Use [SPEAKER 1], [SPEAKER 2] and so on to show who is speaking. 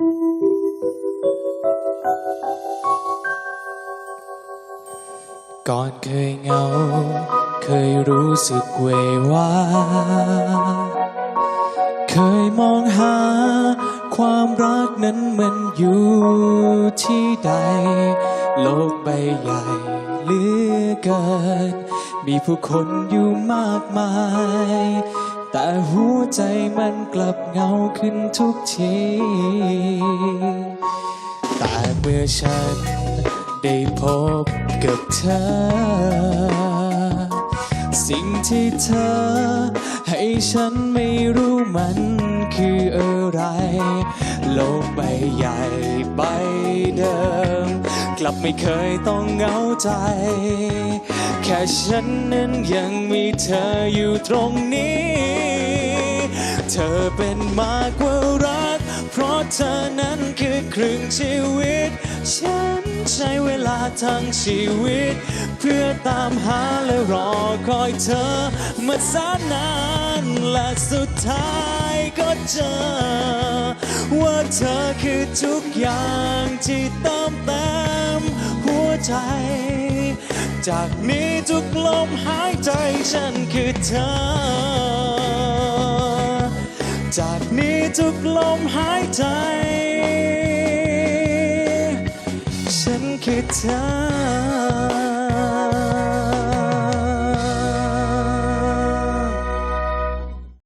[SPEAKER 1] ก่อนเคยเหงา เคยรู้สึกเววาเคยมองหา ความรักนั้นมันอยู่ที่ใด โลกใบใหญ่เหลือเกิน มีผู้คนอยู่มากมาย แต่หัวใจมันกลับเหงาขึ้นทุกที แต่เมื่อฉันได้พบกับเธอ สิ่งที่เธอ ให้ฉันไม่รู้มันคืออะไร โลกใบใหญ่ใบเดิม กลับไม่เคยต้องเหงาใจ แค่ฉันนั้นยังมีเธออยู่ตรงนี้ เธอเป็นมากกว่ารัก เพราะเธอนั้นคือครึ่งชีวิต ฉันใช้เวลาทั้งชีวิต เพื่อตามหาและรอคอยเธอ มาสนนานและสุดท้ายก็เจอ เธอคือทุกอย่างที่เติมเต็มหัวใจ จากนี้ทุกลมหายใจฉันคือเธอ จากนี้ทุกลมหายใจ ฉันคือเธอ